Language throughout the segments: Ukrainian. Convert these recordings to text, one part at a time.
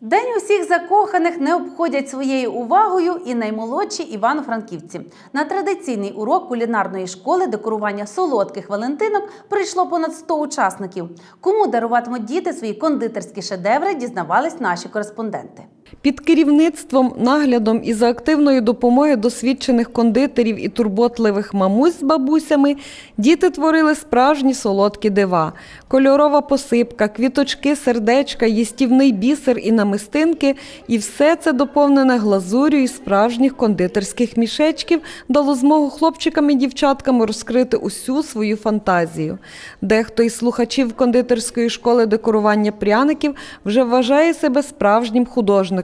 День усіх закоханих не обходять своєю увагою і наймолодші івано-франківці. На традиційний урок кулінарної школи декорування солодких валентинок прийшло понад 100 учасників. Кому даруватимуть діти свої кондитерські шедеври, дізнавались наші кореспонденти. Під керівництвом, наглядом і за активної допомоги досвідчених кондитерів і турботливих мамусь з бабусями діти творили справжні солодкі дива. Кольорова посипка, квіточки, сердечка, їстівний бісер і намистинки – і все це доповнене глазурю із справжніх кондитерських мішечків дало змогу хлопчикам і дівчаткам розкрити усю свою фантазію. Дехто із слухачів кондитерської школи декорування пряників вже вважає себе справжнім художником,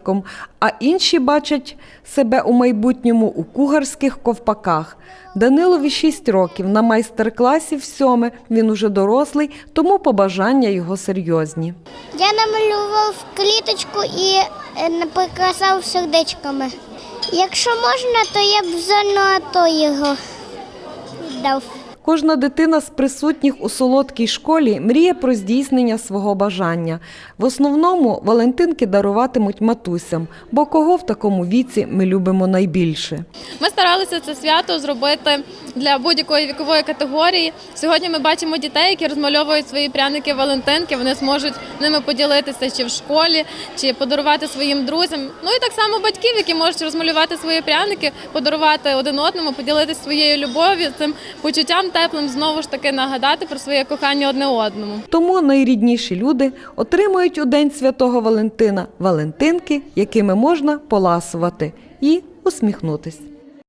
а інші бачать себе у майбутньому у кугарських ковпаках. Данилові 6 років на майстер-класі в сьоме. Він уже дорослий, тому побажання його серйозні. Я намалював кліточку і е, прикрасав сердечками. Якщо можна, то я б АТО його віддав. Кожна дитина з присутніх у солодкій школі мріє про здійснення свого бажання. В основному Валентинки даруватимуть матусям, бо кого в такому віці ми любимо найбільше. Ми старалися це свято зробити для будь-якої вікової категорії. Сьогодні ми бачимо дітей, які розмальовують свої пряники Валентинки. Вони зможуть ними поділитися чи в школі, чи подарувати своїм друзям. Ну і так само батьків, які можуть розмалювати свої пряники, подарувати один одному, поділитися своєю любов'ю, цим почуттям теплим, знову ж таки нагадати про своє кохання одне одному. Тому найрідніші люди отримують у День Святого Валентина Валентинки, якими можна поласувати і усміхнутись.